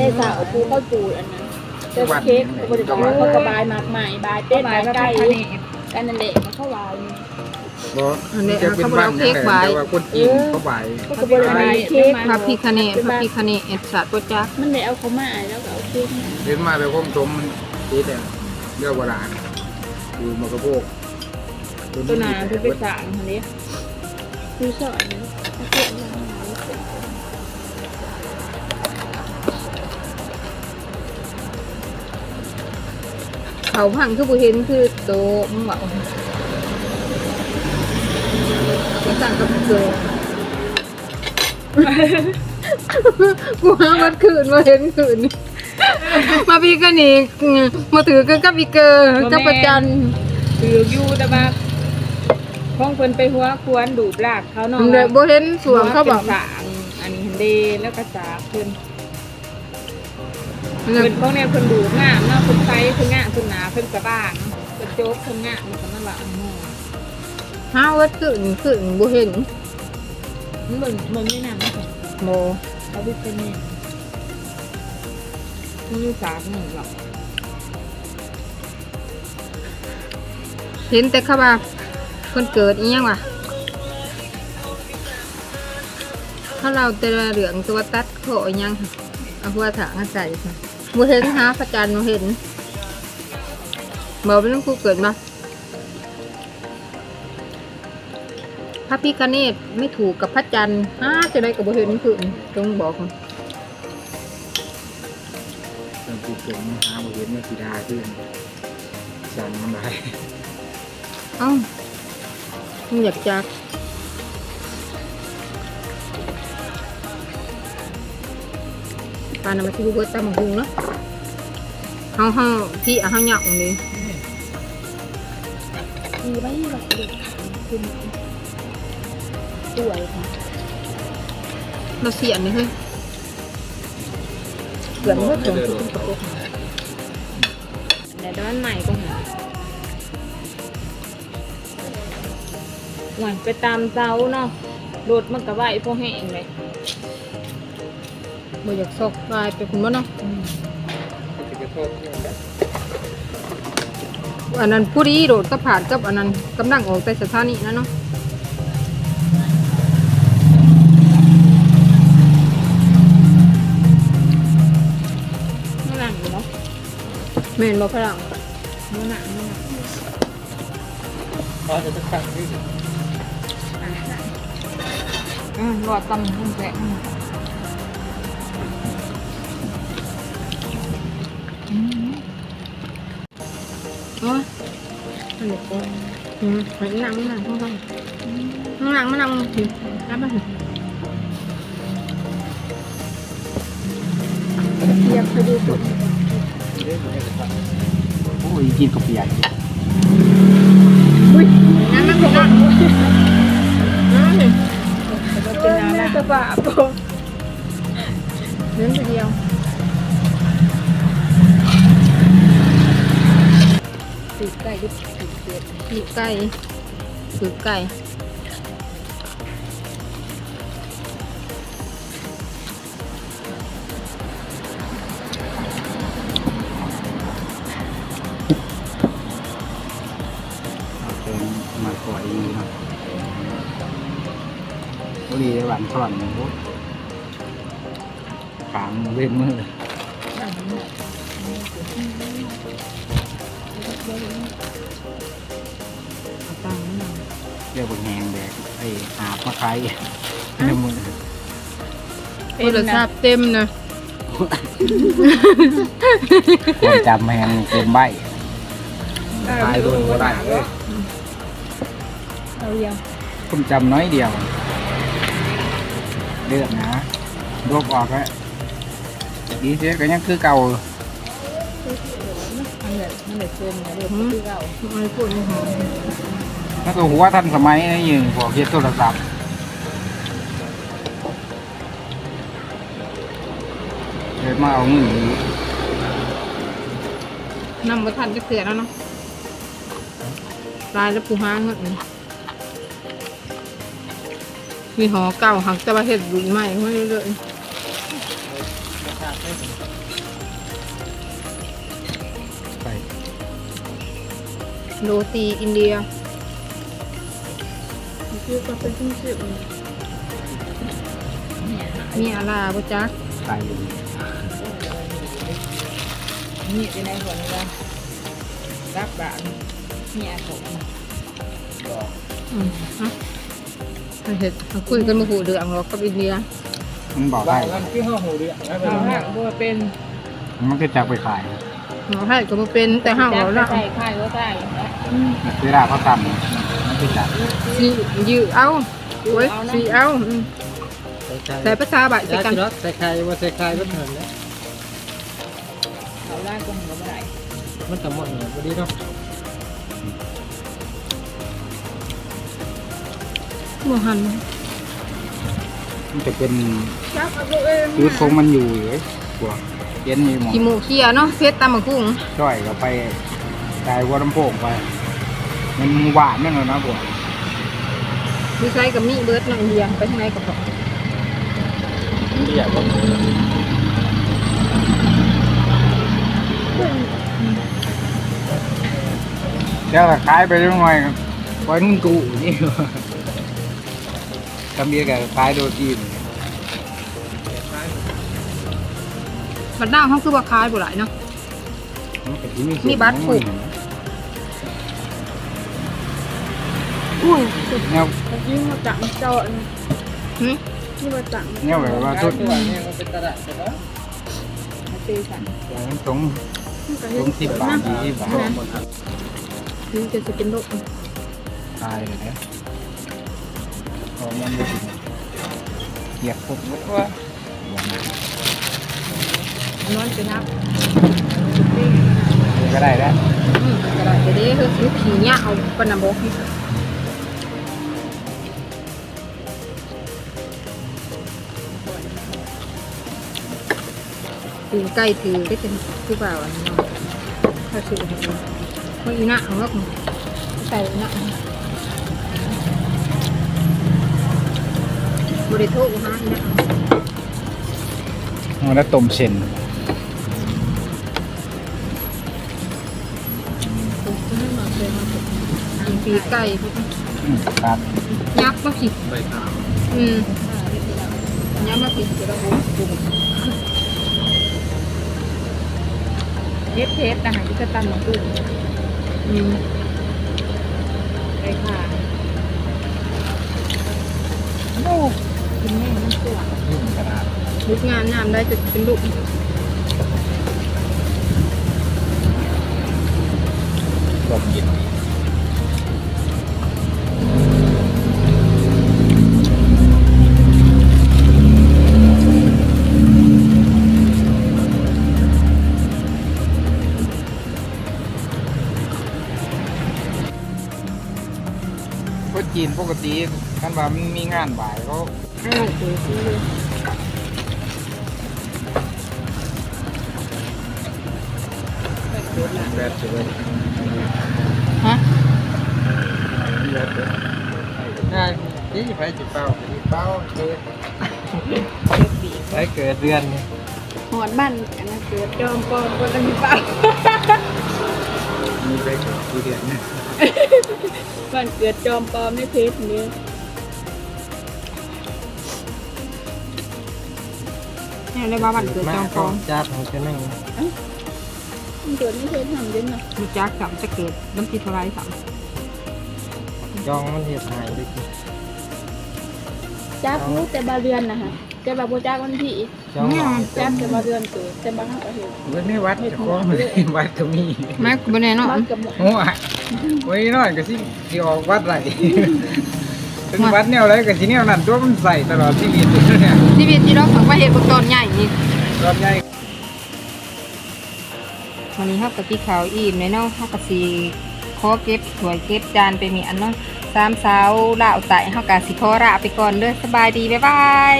แต่สาวปูเข้าจูอันนั้นเจ้าเค้กบริการเขาก็บายมากมายบายเต้นบายใกล้กันนั่นแหละมันเข้าวายบ่จะเป็นบ้านแต่ว่าคนจีนเขาบ่ายเขาก็บริการเค้กพระพิคเนตพระพิคเนตเอ็ดสัตว์ตัวจักมันได้เอาเขามาแล้วก็เอาเค้กเห็นมาแล้วผมชมมันตีแต่เรื่องโบราณอยู่มากระโปกตัวนาคือไปสั่งอันนี้คือสอนนะเค้กม เขาพังคือบุเห็นคือโตมึงบอกจะสั่งกับเกลือกูหาวัดคืนมาเห็นคืนนี่มาพี่กันนี่มาถือกันกับอีเกอร์กับประจันคืออยู่แต่ว่าห้องเพิ่นไปหัวควรดูดลากเขาเนาะเดี๋ยวโบเห็นสวมเขาบอกสางอันนี้ฮันเดแล้วก็จากเพิ่น เดี๋ยวเพิ่นพวกเนี้ยเพิ่นดูงามเนาะเพิ่นไซเพิ่นงามเพิ่นหนาเพิ่นกระบ้างเพิ่นโจ๊กเพิ่นงามมันก็นั่นละอ๋อหาวัดคืนคืนโบเห็นมันเหมือนมันไม่นานนะโมเขาวิเป็นเนี่ยมันอยู่สามหนึ่งหรอกเห็นแต่เขาว่าคนเกิดอีหยังวะถ้าเราแต่ละเหลืองตัวตัดโขอีหยังค่ะเอาหัวถางมาใส่ค่ะ โบเห็นหาพระจันทร์โบเห็นบอกเป็นเรื่องคู่เกิดมาพระพิคเนตไม่ถูกกับพระจันทร์อ้าจะได้กับโบเห็นคืนตรงบอกค่ะตอนที่ผมหาบ่เห็นว่าสีดาขึ้นสั่งมันได้เอ้ามึงอยากจักานนำมาที่บุเบิดตามมาหุงเนาะเฮาเฮาที่อะเฮาหยอกนี่มีไว้แบบเด็กคุณสวยค่ะเราเสียนี่เฮ้ยเกิดเมื่อถึงที่กระปุกแต่ด้านใหม่ก็หาหวานไปตามเจ้าเนาะรถมันก็ไหวพวกแห้งเลย บ่อยากซอกลายไปคุณบ่เนาะอันนั้นผู้ดีโดดก็ผ่านกับอันนั้นกำลังออกแต่สถานีนะเนาะไม่หนังอยู่เนาะแม่นบ่พลังไม่หนังไม่หนังอ๋อจะตั้งที่อืมรอดตำหุ่นแปะ โอ้ยอันนี้ก็อืมหนังหนังข้างล่างข้างล่างมันนั่งถึงรับมาถึงเทียบไปดูสุดโอ้ยกินกับเปียนั่นมันเป็นนั่นนั่นเป็นน้ำน่าจะบาปเนื้อเดียว ติดไก่ดิบติดเกล็ดปีกไก่สือไก่เป็นมาก่อยเนาะโอ้ดีหวานก่อนโอ้ขางเล่นมือเอา ตังค์มาเรียกว่าแหงแดกไอ้อาบมาใครในมือโทรศัพท์เต็มนะคนจำแหงเต็มใบตายโดนก็ได้เลยเอาเดียวผมจำน้อยเดียวเลือกนะรวบออกแล้วดีเสียก็ยังคือเก่า มันแบบมันแบบเกินนะเด็กที่เราไม่พูดไม่หอมแล้วก็หัวทันสมัยนี่ยิงพวกเฮ็ดโทรศัพท์เดินมาเอาเงินนี้นำมาทันจะเสียแล้วเนาะตายแล้วปูห้างเงินมีหอเก่าหักจะมาเห็ดบุญใหม่ไม่เรื่อย โรตีอินเดียคือก็เป็นที่สุดมีอะไรบ่จ๊ะตายเลยนี่เป็นในคนละรักบ้านเนี่ยผมอืมฮะเห็ดคุยกันมาหูเดืองหรอกกับอินเดียมันบอกบ้าได้นนั่นคือห้องหูเรียกนะเราหักบัวเป็นมันก็จะไปขาย หมอให้ก็มาเป็นแต่ห้าวจับเราไปละใส่ไข่ก็ได้เวลาเขาตำมันก็จับสียือเอาโอ้ยสีเอาอืมใส่ไข่ใส่ภาษาบะใส่ใส่กันรถใส่ไข่ว่าใส่ไข่ก็เถินแล้วเขาไล่ก็หัวไม่ได้มันจะหมดเลยพอดีเนาะหมูหันมันจะเป็นจับเอาตัวเองชีวิตคงมันอยู่อยู่เว้ยกลัว เย็นมีหมอขี้หมูเคียเนาะเพชรตามมะกุ้งช่วยก็ไปตายวัวลำโพงไป มันหวานนั่นแหละนะพวกดูใช้กับมีเบิร์ดเนาะอินเดียไปทางไหนกับเขาเรียกว่าเดี๋ยวก็ขายไปเรื่อยๆปล่อยนุ่งกูนี่ทำเบียร์กับขายโดตีน บัดดาวเขาคือว่าคายบ่หลายเนาะนก็สิเศษมีบัตรผูก อุ้ยแนวยิ่งมาจังเจาะหึนี่มาจังแนวแบบว่าชุทุดกเนี่ยมันเป็นตลาดใช่ไหมาตีกันอย่างตรงตรงสิบบาทยี่สิบบาทนี่จะสิเป็นโรคขายเลยนะพอมันไม่ถึงเหยียบปุ๊บว่า นอนจะนับก็ได้แล้วอืมก็ได้เดี๋ยวนี้คือลูกขี้เนี่ยเอาปนำบกนี่ตีนไก่ถือได้เป็นผู้บ่าวอันนี้เนาะถ้าถือมันมันอีหน้าเอาเนาะใส่อีหน้าบริโภคฮะอีหน้ามันแล้วต้มเส้น กินปีกไก่อืมครับยักษ์มาผิดใบขาวอืมยักษ์มาผิดจะระบุเทสเทสอาหารที่จะตันหมูกุ้งอืมไปค่ะโอ้กินแม่มันสวยนี่มันกระดาษลูกงานน้ำได้จะเป็นลูกต้มเย็นค จีนปกติกันว่ามันมีงานบ่ายเขาอ้าวเดี๋ยวซื้อเลยแบบสวยฮะง่ายนี่ไปจิเป้าจิเป้าเกิดเทสบีไปเกิดเดือนหอนบ้านอันนั้นเกิดจอมปอมก็ต้องมีเปล่ามีไปเกิดเดือน เนี่ยบ้านเกิดจอมปลอมในเพจนี้เนี่ยเลยว่าวันเกิดจอมปลอมจับของจะนั่งมันเกิดในเพจทำยังไงมีจักสามจะเกิดน้ำจีเท่าไรสามจองมันเหตุหายด้วยกิจักรู้แต่บาเรือนนะฮะแต่บาโบจักวันที่ จองหลายจักแต่บาเรือนเกิดแต่บางครั้งก็เห็นวันนี้วัดจะคล้องวัดก็มีแม็กบนแน่นอบ้านกับหมดโอ้ยวันนี้น้อยก็สิสิออกวัดไรถึงวัดแนวไรก็สิแนวนั้นตัวมันใส่ตลอดชีวิตเนี่ยชีวิตที่เราฝังว่าเหตุบุกตอนใหญ่นี่รอบใหญ่วันนี้เขากับพี่ขาวอิ่มเลยเนาะเขากับสีขอเก็บถวยเก็บจานไปมีอันเนาะสามสาวลาวไต่เขากับสิขอลาไปก่อนเด้อสบายดีบ๊ายบาย